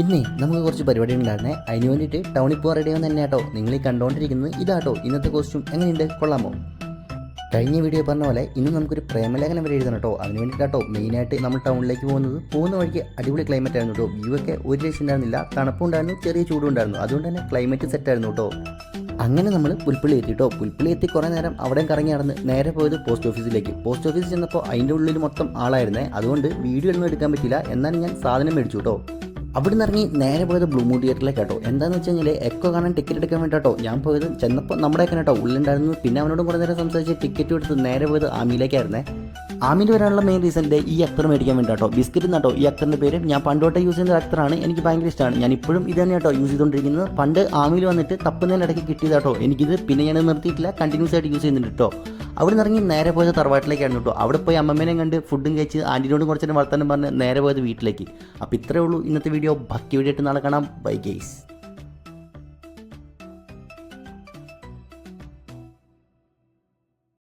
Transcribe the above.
ഇന്നേ നമുക്ക് കുറച്ച് പരിപാടി ഉണ്ടായിരുന്നേ. അതിന് വേണ്ടിയിട്ട് ടൗണിൽ പോകാൻ റെഡി ആവുന്ന തന്നെ കേട്ടോ നിങ്ങൾ ഈ കണ്ടുകൊണ്ടിരിക്കുന്നത് ഇതാട്ടോ. ഇന്നത്തെ കോസ്റ്റ്യൂം എങ്ങനെയുണ്ട്? കൊള്ളാമോ? കഴിഞ്ഞ വീഡിയോ പറഞ്ഞ പോലെ ഇന്ന് നമുക്കൊരു പ്രേമലേഖനം വരെ എഴുതണം കേട്ടോ അതിന് വേണ്ടിയിട്ടാട്ടോ മെയിനായിട്ട് നമ്മൾ ടൗണിലേക്ക് പോകുന്നത്. പോകുന്ന വഴിക്ക് അടിപൊളി ക്ലൈമറ്റ് ആയിരുന്നു കേട്ടോ വ്യൂ ഒക്കെ ഒരു രക്ഷ ഉണ്ടായിരുന്നില്ല. തണുപ്പുണ്ടായിരുന്നു ചെറിയ ചൂടും ഉണ്ടായിരുന്നു അതുകൊണ്ട് തന്നെ ക്ലൈമറ്റ് സെറ്റ് ആയിരുന്നു കേട്ടോ അങ്ങനെ നമ്മൾ പുൽപ്പള്ളി എത്തി കേട്ടോ പുൽപ്പള്ളി എത്തി കുറേ നേരം അവിടെ കറങ്ങി നടന്ന് നേരെ പോയത് പോസ്റ്റ് ഓഫീസിലേക്ക് പോസ്റ്റ് ഓഫീസിൽ ചെന്നപ്പോൾ അതിന്റെ ഉള്ളിൽ മൊത്തം ആളായിരുന്നേ. അതുകൊണ്ട് വീഡിയോ ഒന്നും എടുക്കാൻ പറ്റില്ല എന്നാലും ഞാൻ സാധനം മേടിച്ചു കേട്ടോ അവിടെ നിന്ന് ഇറങ്ങി നേരെ പോയത് ബ്ലൂ മൂൺ തിയേറ്ററിലേക്ക് കേട്ടോ എന്താണെന്ന് വെച്ച് കഴിഞ്ഞാൽ എക്കോ കാണാൻ ടിക്കറ്റ് എടുക്കാൻ വേണ്ടി കേട്ടോ ഞാൻ പോയത്. ചെന്നപ്പോൾ നമ്മുടെ ഒക്കെ കേട്ടോ ഉള്ളിലുണ്ടായിരുന്നു. പിന്നെ അവനോട് കുറേ നേരം സംസാരിച്ച് ടിക്കറ്റ് എടുത്ത് നേരെ പോയത് ആമിയിലേക്കായിരുന്നേ. ആമിയിൽ വരാനുള്ള മെയിൻ റീസണിന്റെ ഈ അക്തർ മേടിക്കാൻ വേണ്ടി കേട്ടോ ബിസ്ക്കറ്റ് കേട്ടോ ഈ അക്തറിന്റെ പേര്. ഞാൻ പണ്ടോട്ടെ യൂസ് ചെയ്യുന്ന അക്തറാണ് എനിക്ക് ഭയങ്കര ഇഷ്ടമാണ്. ഞാൻ ഇപ്പോഴും ഇത് തന്നെ കേട്ടോ യൂസ് ചെയ്തുകൊണ്ടിരിക്കുന്നത് പണ്ട് ആമിയിൽ വന്നിട്ട് തപ്പുന്നതിനിടയ്ക്ക് കിട്ടിയതാട്ടോ. എനിക്കിത് പിന്നെ ഞാൻ നിർത്തിയിട്ടില്ല. കണ്ടിന്യൂസ് ആയിട്ട് യൂസ് ചെയ്യുന്നുണ്ട് കേട്ടോ അവിടെ നിന്ന് ഇറങ്ങി നേരെ പോയത് തറവാട്ടിലേക്കാണ് കേട്ടോ. അവിടെ പോയി അമ്മമ്മേനെ കണ്ട് ഫുഡും കഴിച്ച് ആന്റിനോടും കുറച്ചു നേരം വർത്താനം പറഞ്ഞ് നേരെ പോയത് വീട്ടിലേക്ക്. അപ്പോൾ ഇത്രയേ ഉള്ളൂ ഇന്നത്തെ വീഡിയോ ഭക്തി വീഡിയോ ആയിട്ട് നാളെ കാണാം. By guys